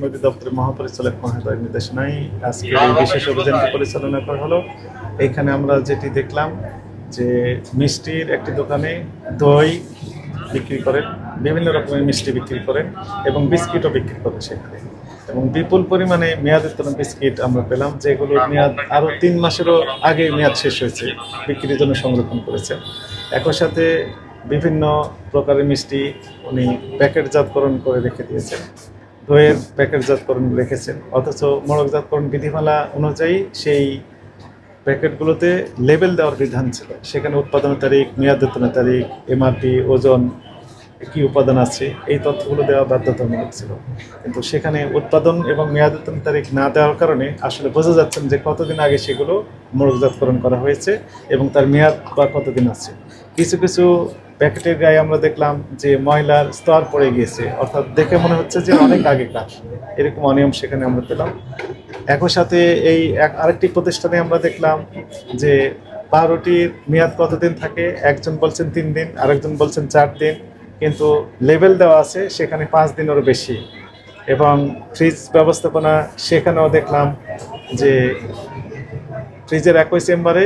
নদী দপ্তরের মহাপরিচালক মহোদয়ের নির্দেশনায় আজকে এই বিশেষ অভিযানটি পরিচালনা করা হলো। এখানে আমরা যেটি দেখলাম যে মিষ্টির একটি দোকানে দই বিক্রি করেন, বিভিন্ন রকমের মিষ্টি বিক্রি করেন এবং বিস্কিটও বিক্রি করেন সেখানে। এবং বিপুল পরিমাণে মেয়াদোত্তোলন বিস্কিট আমরা পেলাম, যেগুলোর মেয়াদ আরও তিন মাসেরও আগে মেয়াদ শেষ হয়েছে, বিক্রির জন্য সংরক্ষণ করেছেন। একই সাথে বিভিন্ন প্রকারের মিষ্টি উনি প্যাকেটজাতকরণ করে রেখে দিয়েছেন। দইয়ের প্যাকেটজাতকরণ রেখেছেন। অথচ মোড়কজাতকরণ বিধিমালা অনুযায়ী সেই প্যাকেটগুলোতে লেবেল দেওয়ার বিধান ছিল। সেখানে উৎপাদনের তারিখ মেয়াদোত্তনের তারিখ, এমআরপি, ওজন, কি উপাদান আছে, এই তথ্যগুলো দেওয়া বাধ্যতামূলক ছিল। কিন্তু সেখানে উৎপাদন এবং মেয়াদোত্তন তারিখ না দেওয়ার কারণে আসলে বোঝা যাচ্ছেন যে কতদিন আগে সেগুলো মোড়কজাতকরণ করা হয়েছে এবং তার মেয়াদ বা কতদিন আছে। কিছু কিছু প্যাকেটের গায়ে আমরা দেখলাম যে ময়লার স্তর পড়ে গিয়েছে, অর্থাৎ দেখে মনে হচ্ছে যে অনেক আগেকার এরকম অনিয়ম সেখানে আমরা পেলাম। একই সাথে এই এক আরেকটি প্রতিষ্ঠানে আমরা দেখলাম যে পাউরুটির মেয়াদ কতদিন থাকে? একজন বলছেন তিন দিন, আরেকজন বলছেন চার দিন। কিন্তু লেভেল দেওয়া আছে, সেখানে পাঁচ দিনেরও বেশি। এবং ফ্রিজ ব্যবস্থাপনা সেখানেও দেখলাম যে ফ্রিজের একই চেম্বারে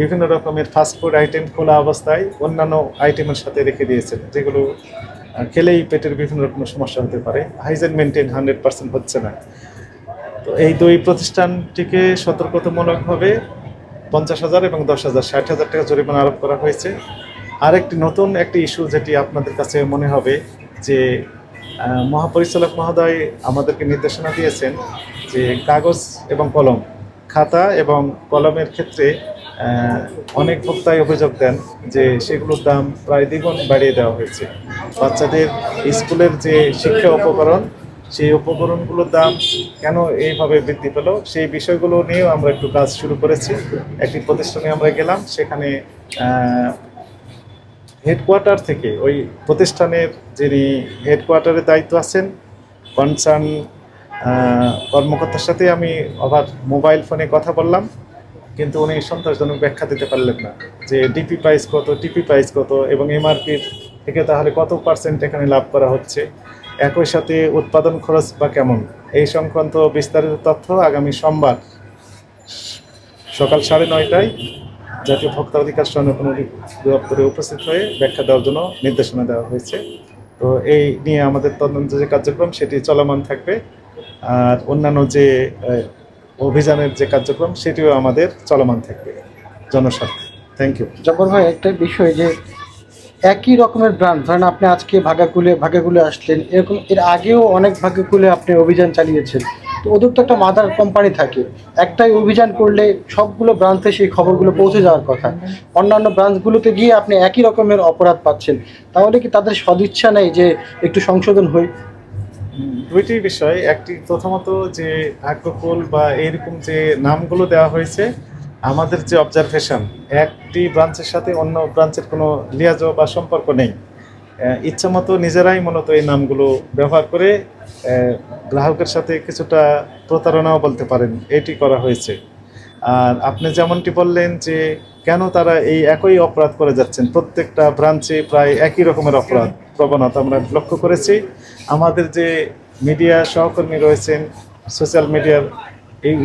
বিভিন্ন রকমের ফাস্টফুড আইটেম খোলা অবস্থায় অন্যান্য আইটেমের সাথে রেখে দিয়েছেন, যেগুলো খেলেই পেটের বিভিন্ন রকমের সমস্যা হতে পারে। হাইজেন মেনটেন হান্ড্রেড পার্সেন্ট হচ্ছে না। তো এই দুই প্রতিষ্ঠানটিকে সতর্কতামূলকভাবে পঞ্চাশ হাজার এবং দশ হাজার, ষাট হাজার টাকা জরিমানা আরোপ করা হয়েছে। আরেকটি নতুন একটি ইস্যু যেটি আপনাদের কাছে মনে হবে যে মহাপরিচালক মহোদয় আমাদেরকে নির্দেশনা দিয়েছেন যে কাগজ এবং কলম, খাতা এবং কলমের ক্ষেত্রে অনেক ভোক্তাই অভিযোগ দেন যে সেগুলোর দাম প্রায় দ্বিগুণ বাড়িয়ে দেওয়া হয়েছে। বাচ্চাদের স্কুলের যে শিক্ষা উপকরণ, সেই উপকরণগুলোর দাম কেন এইভাবে বৃদ্ধি পেল, সেই বিষয়গুলো নিয়েও আমরা একটু কাজ শুরু করেছি। একটি প্রতিষ্ঠানে আমরা গেলাম, সেখানে হেডকোয়ার্টার থেকে ওই প্রতিষ্ঠানের যিনি হেডকোয়ার্টারের দায়িত্ব আছেন কনসার্ন কর্মকর্তার সাথে আমি আবার মোবাইল ফোনে কথা বললাম। কিন্তু উনি সন্তোষজনক ব্যাখ্যা দিতে পারলেন না যে ডিপি প্রাইস কত টিপি প্রাইস কত এবং এমআরপির থেকে তাহলে কত পার্সেন্ট এখানে লাভ করা হচ্ছে, একই সাথে উৎপাদন খরচ বা কেমন, এই সংক্রান্ত বিস্তারিত তথ্য আগামী সোমবার সকাল সাড়ে নয়টায় জাতীয় ভোক্তা অধিকার সংরক্ষণ উপস্থিত হয়ে ব্যাখ্যা দেওয়ার জন্য নির্দেশনা দেওয়া হয়েছে। তো এই নিয়ে আমাদের তদন্ত যে কার্যক্রম, সেটি চলমান থাকবে। আর অন্যান্য যে অভিযানের যে কার্যক্রম সেটিও আমাদের চলমান থাকবে। জনস্বার্থে থ্যাংক ইউ জব্বর ভাই একটা বিষয় যে একই রকমের ব্র্যান্ড ধরেন আপনি আজকে ভাগাকুলে ভাগাকুলে আসলেন এরকম এর আগেও অনেক ভাগাকুলে আপনি অভিযান চালিয়েছেন। তো ওদের তো একটা মাদার কোম্পানি থাকে। একটাই অভিযান করলে সবগুলো ব্রাঞ্চে সেই খবরগুলো পৌঁছে যাওয়ার কথা। অন্যান্য ব্রাঞ্চগুলোতে গিয়ে আপনি একই রকমের অপরাধ পাচ্ছেন। তাহলে কি তাদের সদিচ্ছা নেই যে একটু সংশোধন হুম, দুইটি বিষয়। একটি প্রথমত যে আগ্রকুল বা এইরকম যে নামগুলো দেওয়া হয়েছে, আমাদের যে অবজারভেশন একটি ব্রাঞ্চের সাথে অন্য ব্রাঞ্চের কোনো লিয়াজ বা সম্পর্ক নেই। ইচ্ছামতো নিজেরাই মূলত এই নামগুলো ব্যবহার করে গ্রাহকের সাথে কিছুটা প্রতারণাও বলতে পারেন, এটি করা হয়েছে। আর আপনি যেমনটি বললেন যে কেন তারা এই একই অপরাধ করে যাচ্ছেন, প্রত্যেকটা ব্রাঞ্চে প্রায় একই রকমের অপরাধ। প্রবণতা আমরা লক্ষ্য করেছি। আমাদের যে মিডিয়া সহকর্মী রয়েছেন সোশ্যাল মিডিয়ার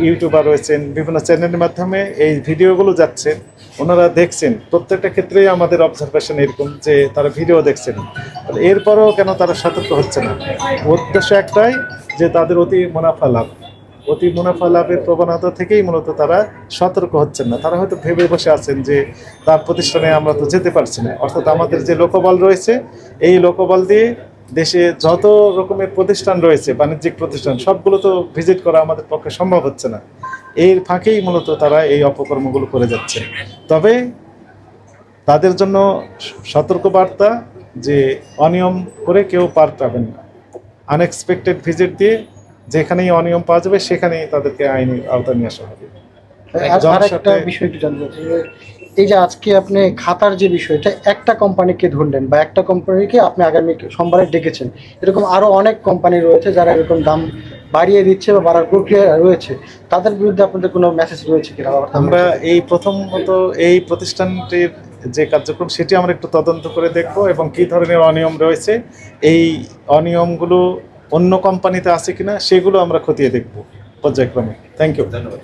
ইউটিউবার রয়েছেন, বিভিন্ন চ্যানেলের মাধ্যমে এই ভিডিওগুলো যাচ্ছেন, ওনারা দেখছেন। প্রত্যেকটা ক্ষেত্রেই আমাদের অবজারভেশন এরকম যে তারা ভিডিও দেখছেন। এরপরেও কেন তারা সতর্ক হচ্ছে না? উদ্দেশ্য একটাই যে তাদের অতি মুনাফা লাভ। অতি মুনাফা লাভের প্রবণতা থেকেই মূলত তারা সতর্ক হচ্ছেন না। তারা হয়তো ভেবে বসে আছেন যে তার প্রতিষ্ঠানে আমরা তো যেতে পারছি না। অর্থাৎ আমাদের যে লোকবল রয়েছে, এই লোকবল দিয়ে দেশে যত রকমের প্রতিষ্ঠান রয়েছে, বাণিজ্যিক প্রতিষ্ঠান, সবগুলো তো ভিজিট করা আমাদের পক্ষে সম্ভব হচ্ছে না। এর ফাঁকেই মূলত তারা এই অপকর্মগুলো করে যাচ্ছে। তবে তাদের জন্য সতর্ক বার্তা যে অনিয়ম করে কেউ পার পাবেন না। আনএক্সপেক্টেড ভিজিট দিয়ে যেখানেই অনিয়ম পাওয়া যাবে সেখানেই তাদেরকে আইনি আওতায় নিয়ে আসা হবে। আর একটা বিষয় একটু জানতে চাচ্ছি এই যে আজকে আপনি খাতার যে বিষয়টা একটা কোম্পানিকে ধরলেন বা একটা কোম্পানিকে আপনি আগামী সোমবারে ডেকেছেন এরকম আরও অনেক কোম্পানি রয়েছে যারা এরকম দাম বাড়িয়ে দিচ্ছে বা বাড়ার প্রক্রিয়া রয়েছে তাদের বিরুদ্ধে আপনাদের কোনো মেসেজ রয়েছে কিনা? আমরা এই প্রথমত এই প্রতিষ্ঠানটির যে কার্যক্রম সেটি আমরা একটু তদন্ত করে দেখব এবং কী ধরনের অনিয়ম রয়েছে। এই অনিয়মগুলো অন্য কোম্পানিতে আছে কিনা সেগুলো আমরা খতিয়ে দেখব পর্যায়ক্রমে। থ্যাংক ইউ ধন্যবাদ।